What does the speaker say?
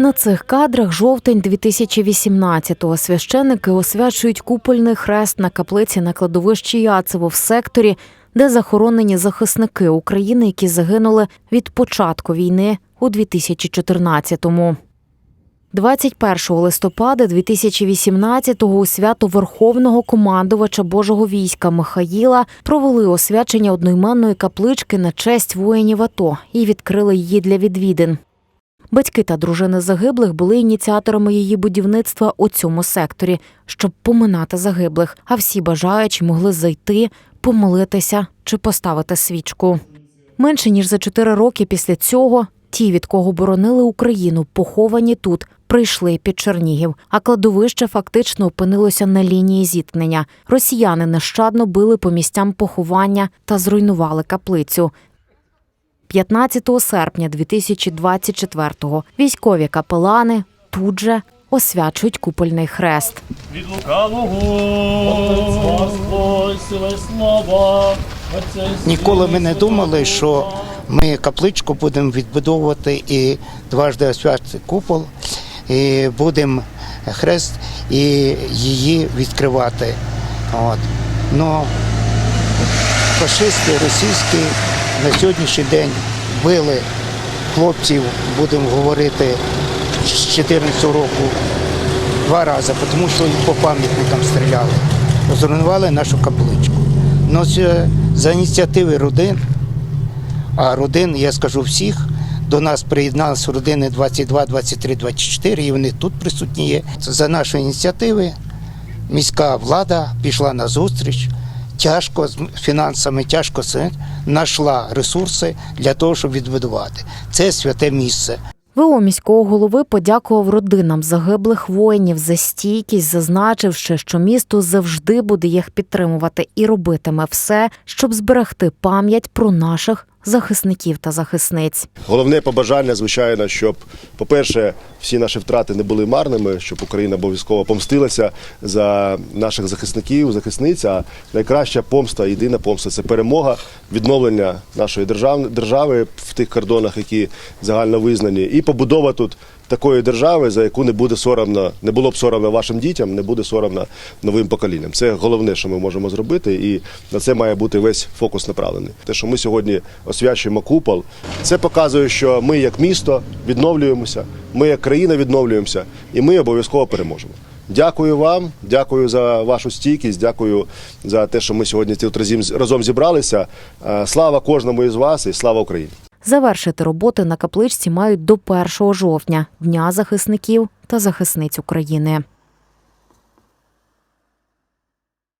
На цих кадрах жовтень 2018-го священники освячують купольний хрест на каплиці на кладовищі Яцево в секторі, де захоронені захисники України, які загинули від початку війни у 2014-му. 21 листопада 2018-го у свято Верховного командувача Божого війська Михаїла провели освячення одноіменної каплички на честь воїнів АТО і відкрили її для відвідин. Батьки та дружини загиблих були ініціаторами її будівництва у цьому секторі, щоб поминати загиблих, а всі бажаючі могли зайти, помолитися чи поставити свічку. Менше ніж за чотири роки після цього ті, від кого боронили Україну, поховані тут, прийшли під Чернігів, а кладовище фактично опинилося на лінії зіткнення. Росіяни нещадно били по місцям поховання та зруйнували каплицю. 15 серпня 2024-го військові капелани тут же освячують купольний хрест. від лукавого слава. Ніколи ми не думали, що ми капличку будемо відбудовувати і дважди освячити купол, і будемо хрест і її відкривати. От. Но фашисти російські на сьогоднішній день били хлопців, будемо говорити, з 14 року два рази, тому що їх по пам'ятникам стріляли. Зруйнували нашу капличку. Ну, це за ініціативи родин, а родин, я скажу всіх, до нас приєдналися родини 22, 23, 24, і вони тут присутні є. За нашої ініціативи міська влада пішла на зустріч. Тяжко з фінансами, тяжко це, знайшла ресурси для того, щоб відбудувати. Це святе місце. ВО міського голови подякував родинам загиблих воїнів за стійкість, зазначивши, що місто завжди буде їх підтримувати і робитиме все, щоб зберегти пам'ять про наших захисників та захисниць. Головне побажання, звичайно, щоб, по-перше, всі наші втрати не були марними, щоб Україна обов'язково помстилася за наших захисників, захисниць. А найкраща помста, єдина помста це перемога, відновлення нашої держав- держави в тих кордонах, які загально визнані, і побудова тут. Такої держави, за яку не буде соромно, не було б соромно вашим дітям, не буде соромно новим поколінням. Це головне, що ми можемо зробити, і на це має бути весь фокус направлений. Те, що ми сьогодні освячуємо купол, це показує, що ми як місто відновлюємося, ми як країна відновлюємося, і ми обов'язково переможемо. Дякую вам, дякую за вашу стійкість, дякую за те, що ми сьогодні тут разом- зібралися. Е, Слава кожному із вас і слава Україні! Завершити роботи на капличці мають до 1 жовтня Дня захисників та захисниць України.